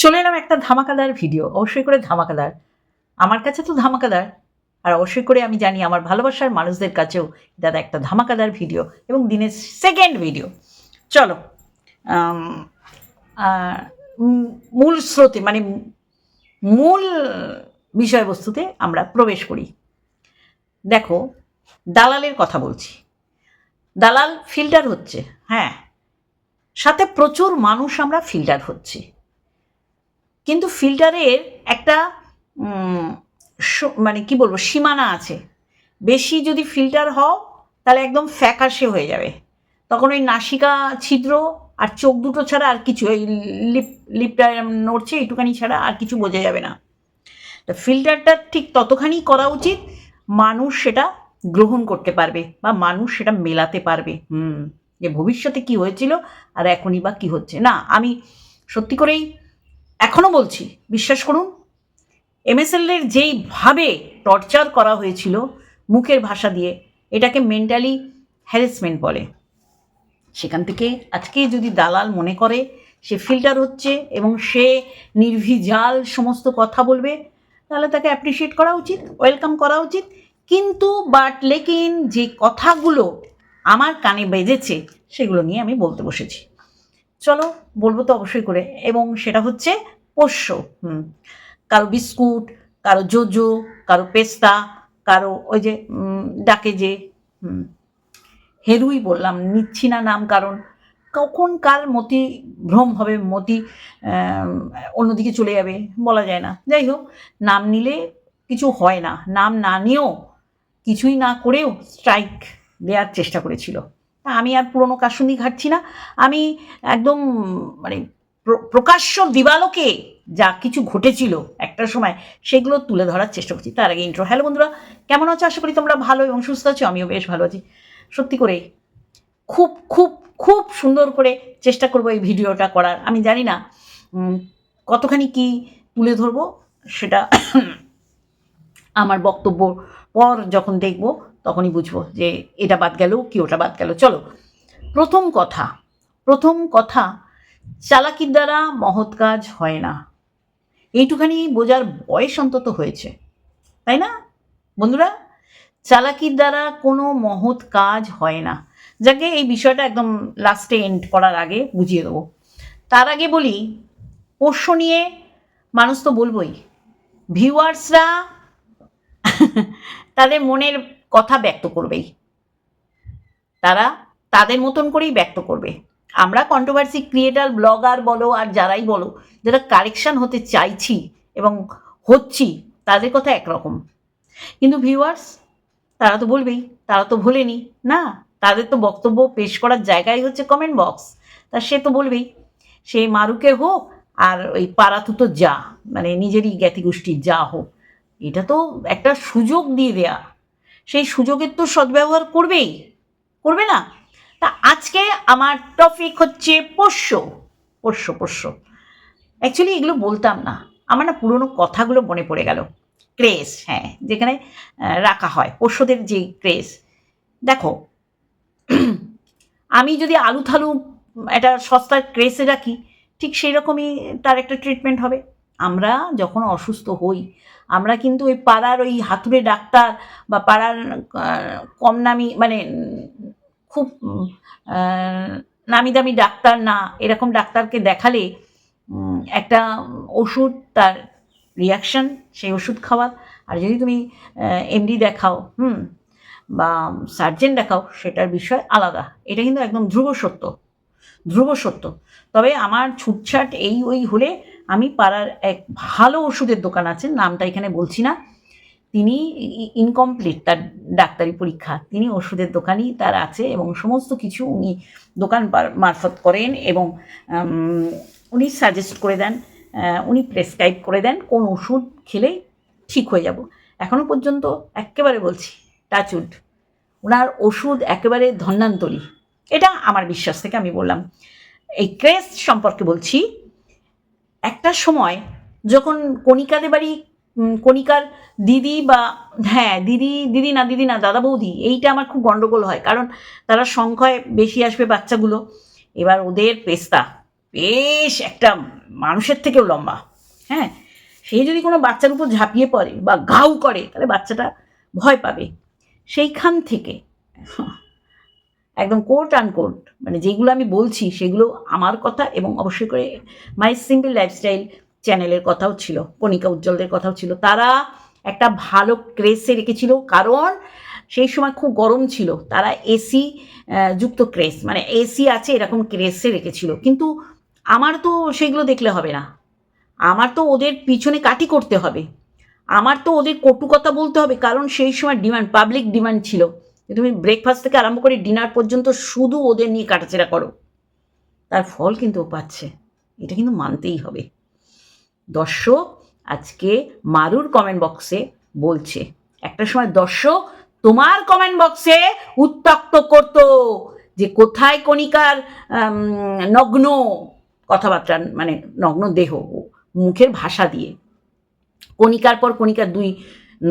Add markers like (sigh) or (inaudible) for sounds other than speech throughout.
চলে এলাম একটা ধামাকাদার ভিডিও অবশ্যই করে ধামাকাদার। আমার কাছে তো ধামাকাদার। আর অবশ্যই করে আমি জানি আমার ভালোবাসার মানুষদের কাছেও দাদা একটা ধামাকাদার ভিডিও এবং দিনের সেকেন্ড ভিডিও চলো মূল স্রোতে মানে মূল বিষয়বস্তুতে আমরা প্রবেশ করি। দেখো, দালালের কথা বলছি। দালাল ফিল্টার হচ্ছে হ্যাঁ। সাথে প্রচুর মানুষ আমরা ফিল্টার হচ্ছি। কিন্তু ফিল্টারের একটা মানে কি বলব, সীমানা আছে। বেশি যদি ফিল্টার হও, তাহলে একদম ফ্যাকাশে হয়ে যাবে। তখন ওই নাসিকা ছিদ্র আর চোখ দুটো ছাড়া আর কিছু, ওই লিপ, লিপটা নড়ছে একটুখানি ছাড়া আর কিছু বোঝা যাবে না। তো ফিল্টারটা ঠিক ততখানি করা উচিত, মানুষ সেটা গ্রহণ করতে পারবে বা মানুষ সেটা মেলাতে পারবে। হুম, যে ভবিষ্যতে কি হয়েছিল আর এখনই বা কি হচ্ছে। না, আমি সত্যি করেই এখনও বলছি, বিশ্বাস করুন এমএসএলের যেইভাবে টর্চার করা হয়েছিল মুখের ভাষা দিয়ে, এটাকে মেন্টালি হ্যারেসমেন্ট বলে। সেখান থেকে আজকে যদি দালাল মনে করে, সে ফিল্টার হচ্ছে এবং সে নির্ভিজাল সমস্ত কথা বলবে, তাহলে তাকে অ্যাপ্রিসিয়েট করা উচিত ওয়েলকাম করা উচিত। কিন্তু বাট লেকিন যে কথাগুলো আমার কানে বেজেছে, সেগুলো নিয়ে আমি বলতে বসেছি। চলো বলব তো অবশ্যই করে। এবং সেটা হচ্ছে পোষ্য। হুম। কারও বিস্কুট, কারও জোজো, কারও পেস্তা, কারও ওই যে ডাকে যে, হুম। হেরুই বললাম, নিচ্ছি না নাম কারণ। কখন কার মতি ভ্রম হবে, মতি অন্যদিকে চলে যাবে, বলা যায় না। যাই হোক, নাম নিলে কিছু হয় না। নাম না নিয়েও কিছুই না করেও স্ট্রাইক দেওয়ার চেষ্টা করেছিল। আমি আর পুরনো কাশুনি ঘাটছি না। আমি একদম মানে প্র- প্রকাশ্য দিবালোকে যা কিছু ঘটেছিল একটা সময়, সেগুলো তুলে ধরার চেষ্টা করছি। তার আগে ইন্ট্রো হ্যালো বন্ধুরা, কেমন আছো? আশা করি তোমরা ভালো এবং সুস্থ আছো, আমিও বেশ ভালো আছি। সত্যি করে খুব খুব খুব সুন্দর করে চেষ্টা করব এই ভিডিওটা করার। আমি জানি না কতখানি কি তুলে ধরবো, সেটা আমার বক্তব্য পর যখন দেখব তখনই বুঝব যে এটা বাদ গেল, কি ওটা বাদ গেল। চলো, প্রথম কথা প্রথম কথা চালাকির দ্বারা মহৎ কাজ হয় না। এইটুখানি বোঝার বয়স অন্তত হয়েছে, তাই না? বন্ধুরা চালাকির দ্বারা কোনো মহৎ কাজ হয় না। যাকে এই বিষয়টা একদম লাস্টে এন্ড করার আগে বুঝিয়ে দেবো। তার আগে বলি, পোষ্য নিয়ে মানুষ তো বলবই। ভিউয়ার্সরা তাদের মনের কথা ব্যক্ত করবেই। তারা তাদের মতন করেই ব্যক্ত করবে। আমরা কন্ট্রোভার্সি ক্রিয়েটার ব্লগার বলো আর যারাই বলো, যারা কারেকশন হতে চাইছি এবং হচ্ছি, তাদের কথা একরকম। কিন্তু ভিউয়ার্স তারা তো বলবেই, তারা তো ভোলেনি। না, তাদের তো বক্তব্য পেশ করার জায়গাই হচ্ছে কমেন্ট বক্স তা সে তো বলবেই, সে মারুকের হোক আর ওই পাড়াতুতো যা মানে নিজেরই জ্ঞাতিগোষ্ঠীর যা হোক, এটা তো একটা সুযোগ দিয়ে দেয়া। সেই সুযোগের তো সদ্ব্যবহার করবেই, করবে না? তা আজকে আমার টপিক হচ্ছে পোষ্য পোষ্য পোষ্য। অ্যাকচুয়ালি এগুলো বলতাম না, আমার না পুরনো কথাগুলো মনে পড়ে গেল। ক্রেস হ্যাঁ যেখানে রাখা হয়, পোষ্যদের যে ক্রেস দেখো, (clears throat) আমি যদি আলু থালু একটা সস্তার ক্রেসে রাখি, ঠিক সেই রকমই তার একটা ট্রিটমেন্ট হবে। আমরা যখন অসুস্থ হই, আমরা কিন্তু ওই পাড়ার ওই হাতুড়ে ডাক্তার বা পাড়ার কম নামি মানে খুব নামি দামি ডাক্তার না, এরকম ডাক্তারকে দেখালে একটা ওষুধ তার রিয়াকশন সেই ওষুধ খাওয়া আর যদি তুমি এমডি দেখাও, হুম, বা সার্জেন দেখাও, সেটার বিষয় আলাদা। এটা কিন্তু একদম ধ্রুব সত্য। ধ্রুব সত্য। তবে আমার ছুটছাট এই ওই হলে আমি পাড়ার এক ভালো ওষুধের দোকান আছে, নামটা এখানে বলছি না। তিনি ইনকমপ্লিট তার ডাক্তারি পরীক্ষা। তিনি ওষুধের দোকানই তার আছে এবং সমস্ত কিছু উনি দোকান মারফত করেন এবং উনি সাজেস্ট করে দেন উনি প্রেসক্রাইব করে দেন কোন ওষুধ খেলে ঠিক হয়ে যাব। এখনও পর্যন্ত একেবারে বলছি টাচুড ওনার ওষুধ একেবারে ধন্যান্তরী। এটা আমার বিশ্বাস থেকে আমি বললাম। এই ক্রেস সম্পর্কে বলছি একটা সময় যখন কণিকাদের বাড়ি কণিকার দিদি বা হ্যাঁ দিদি দিদি না দিদি না, দাদা বৌদি, এইটা আমার খুব গণ্ডগোল হয়। কারণ তারা সংখ্যায় বেশি আসবে বাচ্চাগুলো। এবার ওদের পেস্তা বেশ একটা মানুষের থেকেও লম্বা হ্যাঁ? সে যদি কোনো বাচ্চার উপর ঝাঁপিয়ে পড়ে বা ঘাউ করে, তাহলে বাচ্চাটা ভয় পাবে। সেইখান থেকে একদম কোট আন কোট মানে যেগুলো আমি বলছি সেগুলো আমার কথা এবং অবশ্যই করে মাই সিম্পল লাইফস্টাইল চ্যানেলের কথাও ছিল, কণিকা উজ্জ্বলদের কথাও ছিল। তারা একটা ভালো ক্রেসে রেখেছিল, কারণ সেই সময় খুব গরম ছিল। তারা এসি যুক্ত ক্রেস মানে এসি আছে এরকম ক্রেসে রেখেছিল। কিন্তু আমার তো সেগুলো দেখলে হবে না। আমার তো ওদের পিছনে কাটি করতে হবে। আমার তো ওদের কটু কথা বলতে হবে, কারণ সেই সময় ডিমান্ড পাবলিক ডিমান্ড ছিল। তুমি ব্রেকফাস্ট থেকে আরম্ভ করে ডিনার পর্যন্ত শুধু ওদের নিয়ে কাটাচেরা করো। তার ফল কিন্তু ও পাচ্ছে। এটা কিন্তু মানতেই হবে। দর্শক আজকে মারুর কমেন্ট বক্সে বলছে, একটা সময় দর্শক তোমার কমেন্ট বক্সে উত্তক্ত করতো যে কোথায় কণিকার নগ্ন কথাবার্তা মানে নগ্ন দেহ, মুখের ভাষা দিয়ে। কণিকার পর কণিকার দুই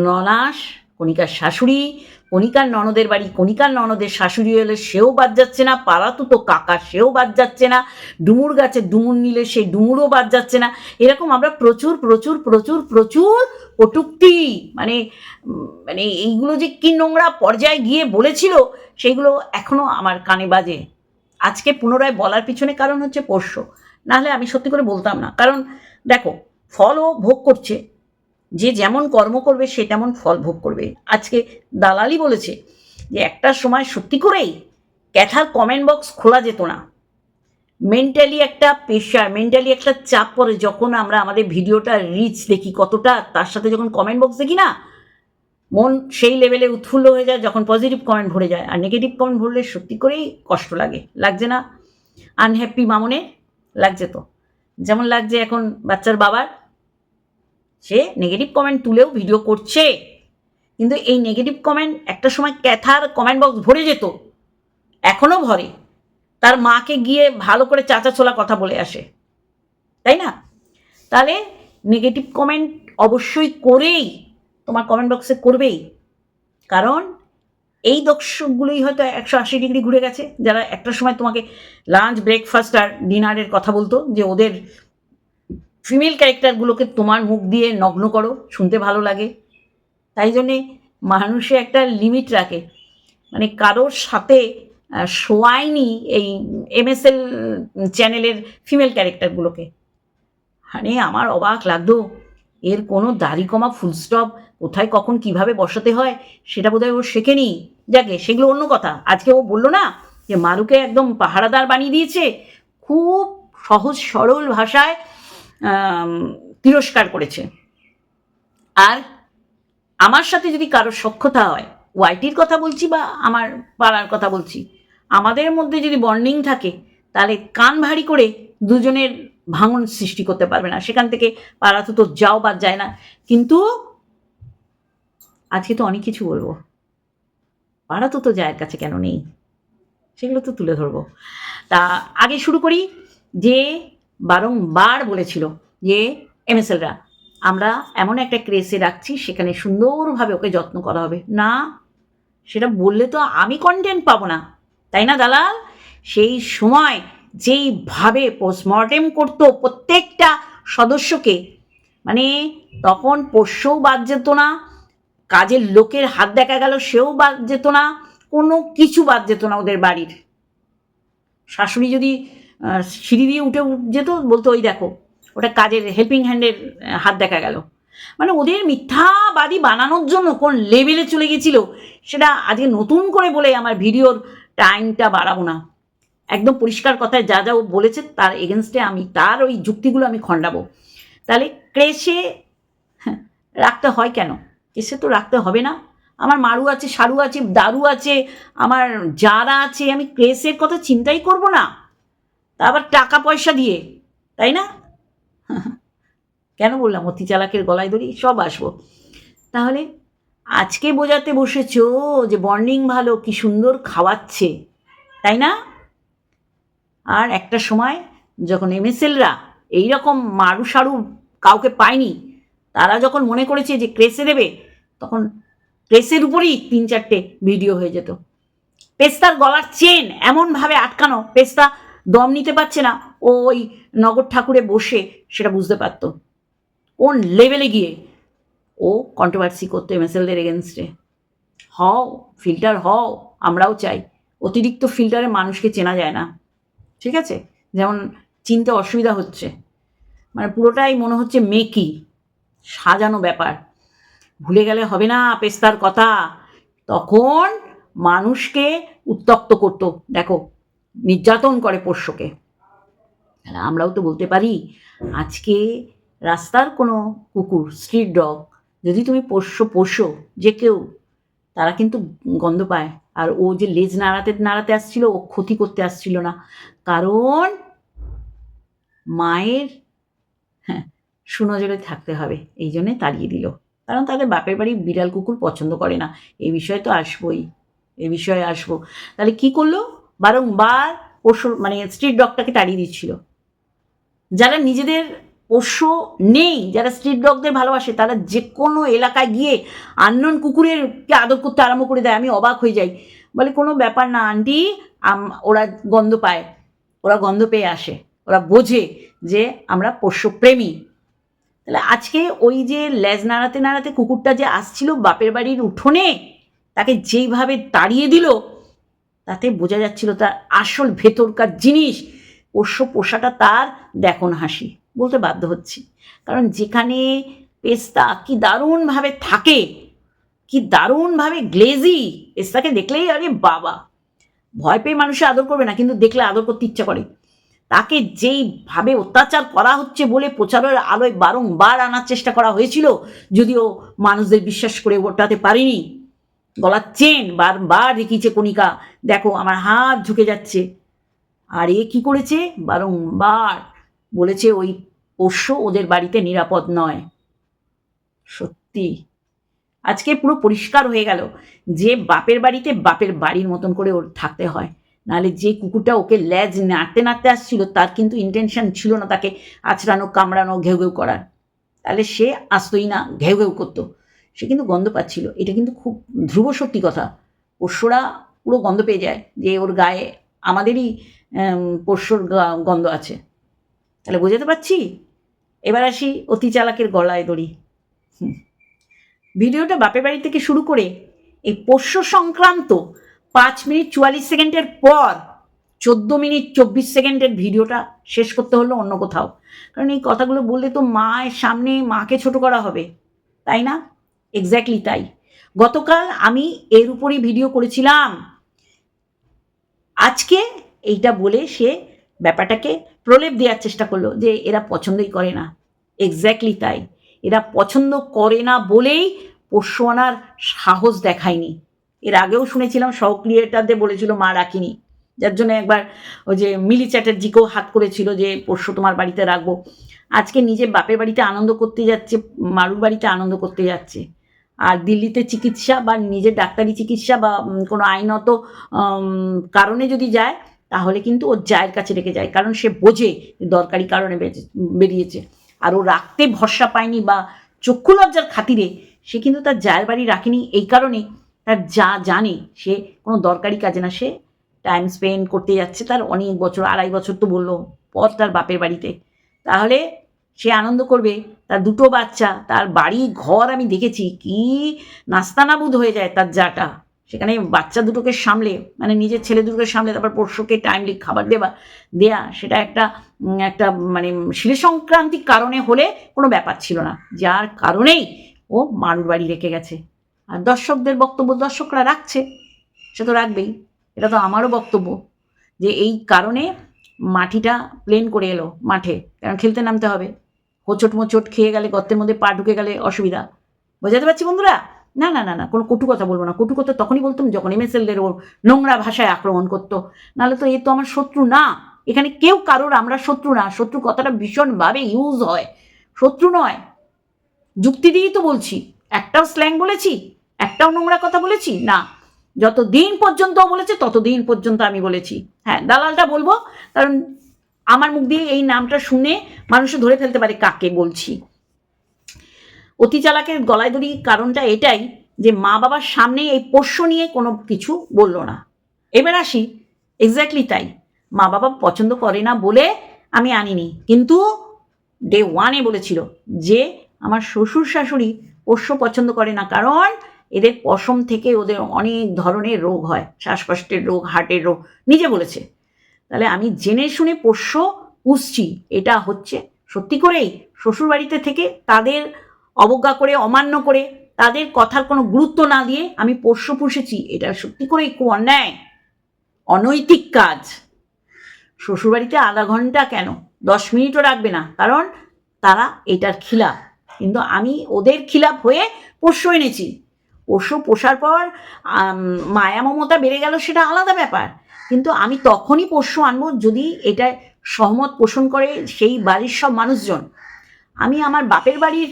ননাস কণিকার শাশুড়ি, কণিকার ননদের বাড়ি, কণিকার ননদের শাশুড়ি হলে সেও বাদ যাচ্ছে না পাড়াতু তো কাকা সেও বাদ যাচ্ছে না, ডুমুর গাছে ডুমুর নিলে সেই ডুমুরও বাদ যাচ্ছে না। এরকম আমরা প্রচুর প্রচুর প্রচুর প্রচুর কটুক্তি মানে মানে এইগুলো যে কি নোংরা পর্যায়ে গিয়ে বলেছিল, সেইগুলো এখনও আমার কানে বাজে। আজকে পুনরায় বলার পিছনে কারণ হচ্ছে পোষ্য। নাহলে আমি সত্যি করে বলতাম না। কারণ দেখো, ফলও ভোগ করছে যে যেমন কর্ম করবে, সে তেমন ফল ভোগ করবে। আজকে দালালি বলেছে যে একটা সময় সত্যি করেই ক্যাথার কমেন্ট বক্স খোলা যেত না। মেন্টালি একটা প্রেশার মেন্টালি একটা চাপ পড়ে যখন আমরা আমাদের ভিডিওটা রিচ দেখি কতটা, তার সাথে যখন কমেন্ট বক্স দেখি না, মন সেই লেভেলে উৎফুল্ল হয়ে যায় যখন পজিটিভ কমেন্ট ভরে যায়। আর নেগেটিভ কমেন্ট ভরলে সত্যি করেই কষ্ট লাগে। লাগছে না? আনহ্যাপি মামনে লাগছে তো। যেমন লাগছে এখন বাচ্চার বাবার সে নেগেটিভ কমেন্ট তুলেও ভিডিও করছে। কিন্তু এই নেগেটিভ কমেন্ট একটা সময় ক্যাথার কমেন্ট বক্স ভরে যেত, এখনও ভরে। তার মাকে গিয়ে ভালো করে চাচা ছোলা কথা বলে আসে, তাই না? তাহলে নেগেটিভ কমেন্ট অবশ্যই করেই তোমার কমেন্ট বক্সে করবেই। কারণ এই দর্শকগুলোই হয়তো একশো আশি ডিগ্রি ঘুরে গেছে, যারা একটা সময় তোমাকে লাঞ্চ ব্রেকফাস্ট আর ডিনারের কথা বলতো, যে ওদের ফিমেল ক্যারেক্টারগুলোকে তোমার মুখ দিয়ে নগ্ন করো, শুনতে ভালো লাগে। তাই জন্যে মানুষে একটা লিমিট রাখে। মানে কারোর সাথে শোয়ায়নি এই এমএসএল চ্যানেলের ফিমেল ক্যারেক্টারগুলোকে মানে আমার অবাক লাগতো। এর কোনো দাড়ি কমা ফুল স্টপ কোথায় কখন কীভাবে বসাতে হয়, সেটা বোধহয় ও শেখেনি। যাকে, সেগুলো অন্য কথা। আজকে ও বলল না যে, মারুকে একদম পাহারাদার বানিয়ে দিয়েছে। খুব সহজ সরল ভাষায় তিরস্কার করেছে। আর আমার সাথে যদি কারোর সক্ষতা হয়, ওয়াইটির কথা বলছি বা আমার পাড়ার কথা বলছি, আমাদের মধ্যে যদি বন্ডিং থাকে, তাহলে কান ভারী করে দুজনের ভাঙন সৃষ্টি করতে পারবে না। সেখান থেকে পাড়া তো তো যাও বাদ যায় না। কিন্তু আজকে তো অনেক কিছু বলব। পাড়া তো তো যায়ের কাছে কেন নেই? সেগুলো তো তুলে ধরবো। তা আগে শুরু করি যে বারংবার বলেছিল যে, এমএসএলরা, আমরা এমন একটা ক্রেসে রাখছি, সেখানে সুন্দরভাবে ওকে যত্ন করা হবে। না, সেটা বললে তো আমি কন্টেন্ট পাবো না। তাই না, দালাল? সেই সময় যেইভাবে পোস্টমর্টেম করতো প্রত্যেকটা সদস্যকে মানে তখন পোষ্যও বাদ যেত না, কাজের লোকের হাত দেখা গেল, সেও বাদ যেত না, কোনো কিছু বাদ যেত না ওদের বাড়ির। শাশুড়ি যদি সিঁড়ি দিয়ে উঠে যেত বলতো ওই দেখো ওটা কাজের হেল্পিং হ্যান্ডের হাত দেখা গেল। মানে ওদের মিথ্যাবাদী বানানোর জন্য কোন লেভেলে চলে গেছিল সেটা আজকে নতুন করে বলে আমার ভিডিওর টাইমটা বাড়াবো না। একদম পরিষ্কার কথায় যা যা বলেছে তার এগেনস্টে আমি তার ওই যুক্তিগুলো আমি খণ্ডাবো। তাহলে ক্রেশে হ্যাঁ, রাখতে হয় কেন? ক্রেশে তো রাখতে হবে না। আমার মারু আছে সারু আছে দারু আছে আমার যারা আছে আমি ক্রেশের কথা চিন্তাই করব না। তা আবার টাকা পয়সা দিয়ে, তাই না? কেন বললাম, অতি চালাকের গলায় ধরি সব আসব। তাহলে আজকে বোঝাতে বসেছো যে বর্নিং ভালো, কি সুন্দর খাওয়াচ্ছে, তাই না? আর একটা সময় যখন এমএসএলরা এইরকম মারু সারু কাউকে পায়নি, তারা যখন মনে করেছে যে ক্রেসে দেবে, তখন ক্রেসের উপরেই তিন চারটে ভিডিও হয়ে যেত। পেস্তার গলার চেন এমনভাবে আটকানো, পেস্তা দম নিতে পারছে না। ও ওই নগর ঠাকুরে বসে সেটা বুঝতে পারতো। কোন লেভেলে গিয়ে? ও কন্ট্রোভার্সি করতো এমএসএলদের এগেনস্টে হও ফিল্টার হও, আমরাও চাই। অতিরিক্ত ফিল্টারে মানুষকে চেনা যায় না। ঠিক আছে? যেমন চিনতে অসুবিধা হচ্ছে। মানে পুরোটাই মনে হচ্ছে মেকি, সাজানো ব্যাপার। ভুলে গেলে হবে না পেস্তার কথা। তখন মানুষকে উত্তক্ত করতো। দেখো নির্যাতন করে পোষ্যকে। তাহলে আমরাও তো বলতে পারি, আজকে রাস্তার কোনো কুকুর স্ট্রিট ডগ যদি তুমি পোষ্য, পোষো, যে কেউ, তারা কিন্তু গন্ধ পায়। আর ও যে লেজ নাড়াতে নাড়াতে আসছিল, ও ক্ষতি করতে আসছিল না। কারণ মায়ের হ্যাঁ সুনজরে থাকতে হবে, এই জন্যে তাড়িয়ে দিল। কারণ তাদের বাপের বাড়ি বিড়াল কুকুর পছন্দ করে না। এই বিষয়ে তো আসবোই, এ বিষয়ে আসব। তাহলে কি করল? বারংবার পশু মানে স্ট্রিট ডগটাকে তাড়িয়ে দিচ্ছিল। যারা নিজেদের পোষ্য নেই, যারা স্ট্রিট ডগদের ভালোবাসে, তারা যে কোনো এলাকায় গিয়ে আননোন কুকুরেরকে আদর করতে আরম্ভ করে দেয়। আমি অবাক হয়ে যাই। বলে, কোনো ব্যাপার না আন্টি ওরা গন্ধ পায়, ওরা গন্ধ পেয়ে আসে, ওরা বোঝে যে আমরা পোষ্যপ্রেমী তাহলে আজকে ওই যে লেজ নাড়াতে নাড়াতে কুকুরটা যে আসছিল বাপের বাড়ির উঠোনে, তাকে যেইভাবে তাড়িয়ে দিল তাতে বোঝা যাচ্ছিল তার আসল ভেতরকার জিনিস। পোষ্য পোষাটা তার দেখুন হাসি। বলতে বাধ্য হচ্ছি। কারণ যেখানে পেস্তা কি দারুণভাবে থাকে, কি দারুণভাবে গ্লেজি, পেস্তাকে দেখলেই আরে বাবা। ভয় পেয়ে মানুষে আদর করবে না, কিন্তু দেখলে আদর করতে ইচ্ছা করে। তাকে যেইভাবে অত্যাচার করা হচ্ছে বলে প্রচারের আলোয় বারংবার আনার চেষ্টা করা হয়েছিল, যদিও মানুষদের বিশ্বাস করে ওটাতে পারিনি। গলার চেন বারবার দেখিয়েছে কণিকা। দেখো, আমার হাত ঝুঁকে যাচ্ছে। আর এ কি করেছে? বারংবার বলেছে, ওই পোষ্য ওদের বাড়িতে নিরাপদ নয়। সত্যি। আজকে পুরো পরিষ্কার হয়ে গেল যে বাপের বাড়িতে বাপের বাড়ির মতন করে ওর থাকতে হয়। নাহলে যে কুকুরটা ওকে ল্যাজ নাড়তে নাড়তে আসছিল, তার কিন্তু ইন্টেনশন ছিল না তাকে আছড়ানো, কামড়ানো, ঘেউ ঘেউ করার। তাহলে সে আসতোই না, ঘেউ ঘেউ করতো। সে কিন্তু গন্ধ পাচ্ছিল। এটা কিন্তু খুব ধ্রুব সত্যি কথা। পোষ্যরা পুরো গন্ধ পেয়ে যায় যে ওর গায়ে আমাদেরই পোষ্যর গন্ধ আছে। তাহলে বোঝাতে পারছি? এবার আসি অতি চালাকের গলায় দড়ি। ভিডিওটা বাপের বাড়ি থেকে শুরু করে এই পোষ্য সংক্রান্ত পাঁচ মিনিট চুয়াল্লিশ সেকেন্ডের পর চোদ্দ মিনিট চব্বিশ সেকেন্ডের ভিডিওটা শেষ করতে হলো অন্য কোথাও। কারণ এই কথাগুলো বললে তো মায়ের সামনে মাকে ছোট করা হবে, তাই না? এক্স্যাক্টলি তাই। গতকাল আমি এর উপরই ভিডিও করেছিলাম। আজকে এইটা বলে সে ব্যাপারটাকে প্রলেপ দেওয়ার চেষ্টা করল যে এরা পছন্দই করে না। এক্স্যাক্টলি তাই। এরা পছন্দ করে না বলেই পোষ্য আনার সাহস দেখায়নি। এর আগেও শুনেছিলাম সহ ক্রিয়েটারদের বলেছিল, মা রাখিনি। যার জন্য একবার ওই যে মিলি চ্যাটার্জিকেও হাত করেছিল যে, পোষ্য তোমার বাড়িতে রাখব। আজকে নিজে বাপের বাড়িতে আনন্দ করতে যাচ্ছে, মারুর বাড়িতে আনন্দ করতে যাচ্ছে। আর দিল্লিতে চিকিৎসা বা নিজের ডাক্তারি চিকিৎসা বা কোনো আইনত কারণে যদি যায়, তাহলে কিন্তু ওর জায়ের কাছে রেখে যায়। কারণ সে বোঝে দরকারি কারণে বেরিয়েছে। আর ও রাখতে ভরসা পায়নি বা চক্ষু লজ্জার খাতিরে সে কিন্তু তার জায়ের বাড়ি রাখেনি। এই কারণে তার যা জানে সে কোনো দরকারি কাজে না। সে টাইম স্পেন্ড করতে যাচ্ছে। তার অনেক বছর, আড়াই বছর তো বলল, পর তার বাপের বাড়িতে। তাহলে সে আনন্দ করবে, তার দুটো বাচ্চা, তার বাড়ি ঘর আমি দেখেছি, কি নাস্তানাবুদ হয়ে যায় তার যাটা। সেখানে বাচ্চা দুটোকে সামলে মানে নিজের ছেলে দুটোকে সামলে, তারপর পরশুকে টাইমলি খাবার দেওয়া, দেয়া, সেটা একটা একটা মানে শিরে সংক্রান্তিক কারণে হলে কোনো ব্যাপার ছিল না। যার কারণেই ও মারুর বাড়ি রেখে গেছে। আর দর্শকদের বক্তব্য দর্শকরা রাখছে, সে তো রাখবেই। এটা তো আমারও বক্তব্য, যে এই কারণে মাটিটা প্লেন করে এলো মাঠে কারণ খেলতে নামতে হবে? হোঁচট মোচট খেয়ে গেলে, গর্তের মধ্যে পা ঢুকে গেলে অসুবিধা। বোঝাতে পারছি বন্ধুরা? না না না না, কোনো কটু কথা বলব না। কটু কথা তখনই বলতাম যখন এমএসএলদের ওর নোংরা ভাষায় আক্রমণ করতো। নাহলে তো এ তো আমার শত্রু না। এখানে কেউ কারোর আমরা শত্রু না। শত্রু কথাটা ভীষণভাবে ইউজ হয়। শত্রু নয়। যুক্তি দিয়েই তো বলছি। একটাও স্ল্যাং বলেছি, একটাও নোংরা কথা বলেছি, না। যত দিন পর্যন্ত বলেছে তত দিন পর্যন্ত আমি বলেছি। হ্যাঁ দালালটা বলব, কারণ আমার মুখ দিয়ে এই নামটা শুনে মানুষ ধরে ফেলতে পারে কাকে বলছি। অতি চালাকের গলায় দড়ি কারণটা এটাই যে মা বাবার সামনে এই পোষ্য নিয়ে কোনো কিছু বলল না। এবার আসি এক্স্যাক্টলি তাই। মা বাবা পছন্দ করে না বলে আমি আনিনি। কিন্তু ডে ওয়ানে বলেছিল যে আমার শ্বশুর শাশুড়ি পোষ্য পছন্দ করে না কারণ এদের পশম থেকে ওদের অনেক ধরনের রোগ হয়। শ্বাসকষ্টের রোগ, হার্টের রোগ। নিজে বলেছে। তাহলে আমি জেনে শুনে পোষ্য পুষছি। এটা হচ্ছে সত্যি করেই শ্বশুরবাড়িতে থেকে তাদের অবজ্ঞা করে, অমান্য করে, তাদের কথার কোনো গুরুত্ব না দিয়ে আমি পোষ্য পুষেছি। এটা সত্যি করেই খুব অন্যায়, অনৈতিক কাজ। শ্বশুরবাড়িতে আধা ঘণ্টা কেন? দশ মিনিটও রাখবে না, কারণ তারা এটার খিলাপ কিন্তু আমি ওদের খিলাপ হয়ে পোষ্য এনেছি। পোষ্য পোষার পর মায়া মমতা বেড়ে গেল সেটা আলাদা ব্যাপার। কিন্তু আমি তখনই পোষ্য আনব যদি এটা সহমত পোষণ করে সেই বাড়ির সব মানুষজন। আমি আমার বাপের বাড়ির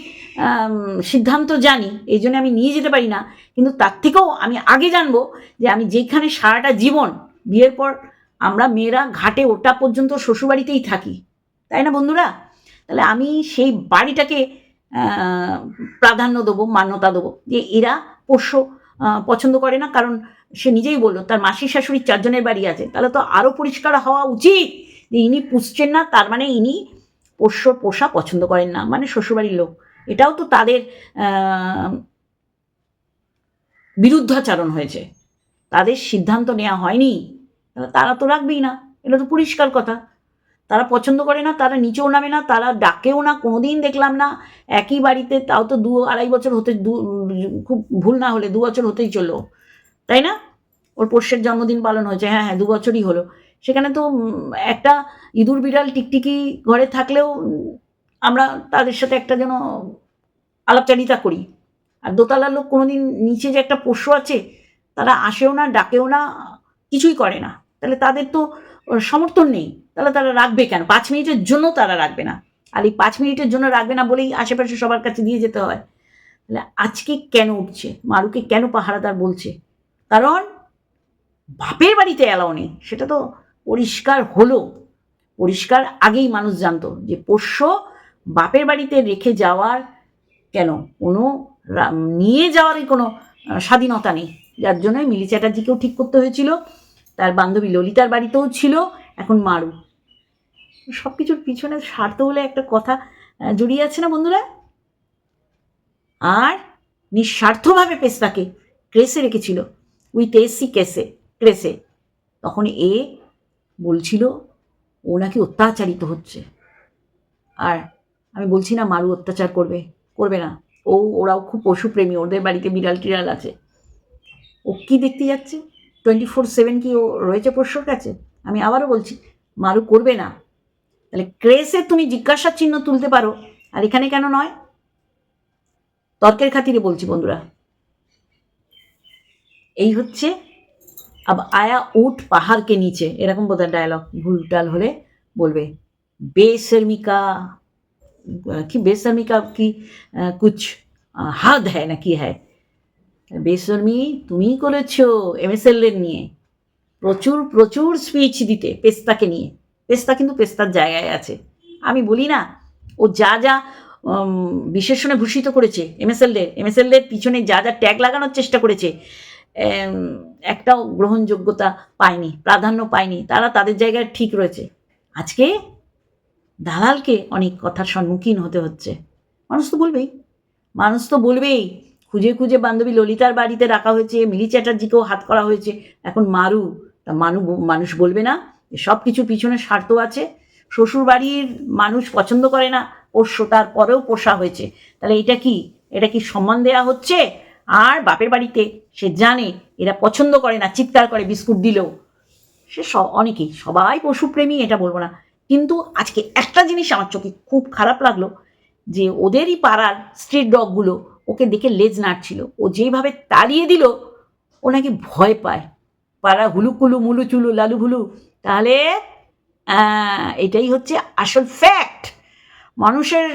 সিদ্ধান্ত জানি, এই জন্য আমি নিয়ে যেতে পারি না। কিন্তু তার থেকেও আমি আগে জানব যে আমি যেখানে সারাটা জীবন, বিয়ের পর আমরা মেয়েরা ঘাটে ওটা পর্যন্ত শ্বশুরবাড়িতেই থাকি। তাই না বন্ধুরা? তাহলে আমি সেই বাড়িটাকে প্রাধান্য দেবো, মান্যতা দেবো যে এরা পোষ্য পছন্দ করে না। কারণ সে নিজেই বলল, তার মাসি শাশুড়ির চারজনের বাড়ি আছে, তাহলে তো আরও পরিষ্কার হওয়া উচিত যে ইনি পুষছেন না, তার মানে ইনি পোষ্য পোষা পছন্দ করেন না মানে শ্বশুরবাড়ির লোক। এটাও তো তাদের বিরুদ্ধাচারণ হয়েছে। তাদের সিদ্ধান্ত নেওয়া হয়নি। তারা তো রাখবেই না, এটা তো পরিষ্কার কথা। তারা পছন্দ করে না, তারা নিচেও নামে না, তারা ডাকেও না, কোনোদিন দেখলাম না, একই বাড়িতে তাও তো দু আড়াই বছর হতে, দু, খুব ভুল না হলে দু বছর হতেই চলল। তাই না? ওর পোষ্যের জন্মদিন পালন হয়েছে। হ্যাঁ হ্যাঁ দু বছরই হলো। সেখানে তো একটা ইঁদুর বিড়াল টিকটিকি ঘরে থাকলেও আমরা তাদের সাথে একটা যেন আলাপচারিতা করি। আর দোতলার লোক কোনোদিন নিচে যে একটা পোষ্য আছে, তারা আসেও না, ডাকেও না, কিছুই করে না। তাহলে তাদের তো সমর্থন নেই। তাহলে তারা রাখবে কেন? পাঁচ মিনিটের জন্য তারা রাখবে না। আর এই পাঁচ মিনিটের জন্য রাখবে না বলেই আশেপাশে সবার কাছে দিয়ে যেতে হয়। তাহলে আজকে কেন উঠছে? মারুকে কেন পাহারাদার বলছে? কারণ বাপের বাড়িতে অ্যালাও নেই, সেটা তো পরিষ্কার হলো। পরিষ্কার আগেই মানুষ জানতো যে পোষ্য বাপের বাড়িতে রেখে যাওয়ার কেন? কোনো নিয়ে যাওয়ারই কোনো স্বাধীনতা নেই। যার জন্যই মিলি চ্যাটার্জিকেও ঠিক করতে হয়েছিল, তার বান্ধবী ললিতার বাড়িতেও ছিল, এখন মারু। সব কিছুর পিছনে স্বার্থ হলে একটা কথা জড়িয়ে আছে না বন্ধুরা? আর নিঃস্বার্থভাবে পেস্তাকে ক্রেসে রেখেছিল। উইথ এসি কেসে ক্রেসে তখন এ বলছিল, ও নাকি অত্যাচারিত হচ্ছে। আর আমি বলছি, না, মারু অত্যাচার করবে করবে না। ও, ওরাও খুব পশুপ্রেমী, ওদের বাড়িতে বিড়াল টিড়াল আছে। ও কি দেখতে যাচ্ছে? টোয়েন্টি ফোর সেভেন কি ও রয়েছে পোষ্যর কাছে? আমি আবারও বলছি, মারু করবে না। তাহলে ক্রেসে তুমি জিজ্ঞাসার চিহ্ন তুলতে পারো। আর এখানে কেন নয়? তর্কের খাতিরে বলছি, বন্ধুরা এই হচ্ছে আব আয়া উঠ পাহাড়কে নিচে এরকম বোধহয় ডায়লগ ভুলটাল হলে বলবে। বেশর্মিকা কি বেশর্মিকা কি আহ, হাদ হ্যায় না কি হ্যায়? বেশর্মি তুমিই করেছ এমএসএল এর নিয়ে। প্রচুর প্রচুর স্পিচ দিতে পেস্তাকে নিয়ে। পেস্তা কিন্তু পেস্তার জায়গায় আছে। আমি বলি না ও যা যা বিশেষণে ভূষিত করেছে এমএসএলদের এমএসএলদের পিছনে যা যা ট্যাগ লাগানোর চেষ্টা করেছে একটাও গ্রহণযোগ্যতা পায়নি, প্রাধান্য পায়নি। তারা তাদের জায়গায় ঠিক রয়েছে। আজকে দালালকে অনেক কথার সম্মুখীন হতে হচ্ছে। মানুষ তো বলবেই। মানুষ তো বলবেই, খুঁজে খুঁজে বান্ধবী ললিতার বাড়িতে রাখা হয়েছে, মিলি চ্যাটার্জিকেও হাত করা হয়েছে। এখন মারু, তা মানু, মানুষ বলবে না সব কিছু পিছনে স্বার্থ আছে। শ্বশুর বাড়ির মানুষ পছন্দ করে না, পোষ্য, তারপরেও পোষা হয়েছে। তাহলে এটা কি? এটা কি সম্মান দেওয়া হচ্ছে? আর বাপের বাড়িতে সে জানে, এরা পছন্দ করে না, চিৎকার করে, বিস্কুট দিলেও। সে সব অনেকেই সবাই পশুপ্রেমী, এটা বলব না। কিন্তু আজকে একটা জিনিস আমার চোখে খুব খারাপ লাগল, যে ওদেরই পাড়ার স্ট্রিট ডগগুলো ওকে দেখে লেজ নাড়ছিল। ও যেভাবে তাড়িয়ে দিল, ও নাকি ভয় পায়। পাড়া হুলুকুলু লালু ভুলু তাহলে এটাই হচ্ছে আসল ফ্যাক্ট মানুষের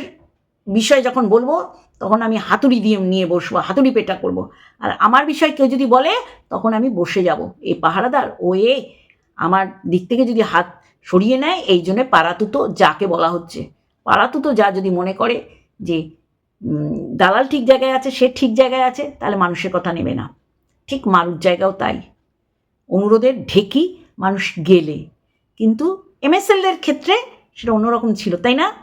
বিষয় যখন বলব তখন আমি হাতুড়ি দিয়ে নিয়ে বসবো, হাতুড়ি পেটা করব। আর আমার বিষয় কেউ যদি বলে, তখন আমি বসে যাব। এই পাহারাদার, ও এ, আমার দিক থেকে যদি হাত সরিয়ে নেয়, এই জন্যে পাড়াতুতো যাকে বলা হচ্ছে। পাড়াতুতো যা যদি মনে করে যে দালাল ঠিক জায়গায় আছে, সে ঠিক জায়গায় আছে, তাহলে মানুষের কথা নেবে না। ঠিক মারুর জায়গাও তাই। অনুরোধের ঢেকি মানুষ গেলে। কিন্তু এমএসএলদের ক্ষেত্রে সেটা অন্যরকম ছিল, তাই না?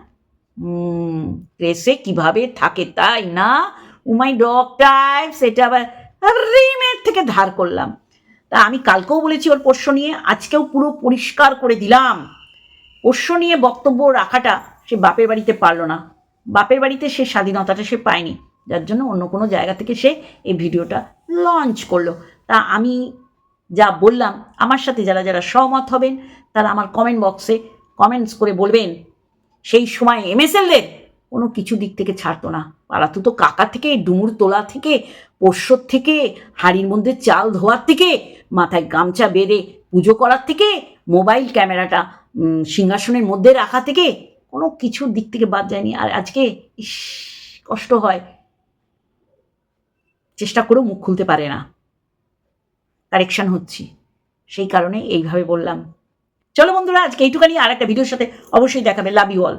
প্রেসে কীভাবে থাকে তাই না? উমাই ডগ টাইপ সেটা আবার রিমের থেকে ধার করলাম। তা আমি কালকেও বলেছি ওর পোষ্য নিয়ে, আজকেও পুরো পরিষ্কার করে দিলাম। পোষ্য নিয়ে বক্তব্য রাখাটা সে বাপের বাড়িতে পারল না। বাপের বাড়িতে সে স্বাধীনতাটা সে পায়নি। যার জন্য অন্য কোনো জায়গা থেকে সে এই ভিডিওটা লঞ্চ করল। তা আমি যা বললাম, আমার সাথে যারা যারা সহমত হবেন, তারা আমার কমেন্ট বক্সে কমেন্টস করে বলবেন। সেই সময় এমএসএলদের কোনো কিছু দিক থেকে ছাড়তো না। পাড়াতু তো কাকা থেকে, ডুমুর তোলা থেকে, পোষ্যর থেকে, হাড়ির মধ্যে চাল ধোয়ার থেকে, মাথায় গামছা বেঁধে পুজো করার থেকে, মোবাইল ক্যামেরাটা সিংহাসনের মধ্যে রাখা থেকে কোনো কিছুর দিক থেকে বাদ যায়নি। আর আজকে ইস, কষ্ট হয়। চেষ্টা করেও মুখ খুলতে পারে না। কারেকশান হচ্ছি। সেই কারণে এইভাবে বললাম। চলো বন্ধুরা আজকে এইটুখানি আর একটা ভিডিওর সাথে অবশ্যই দেখাবে লাভ ইউ অল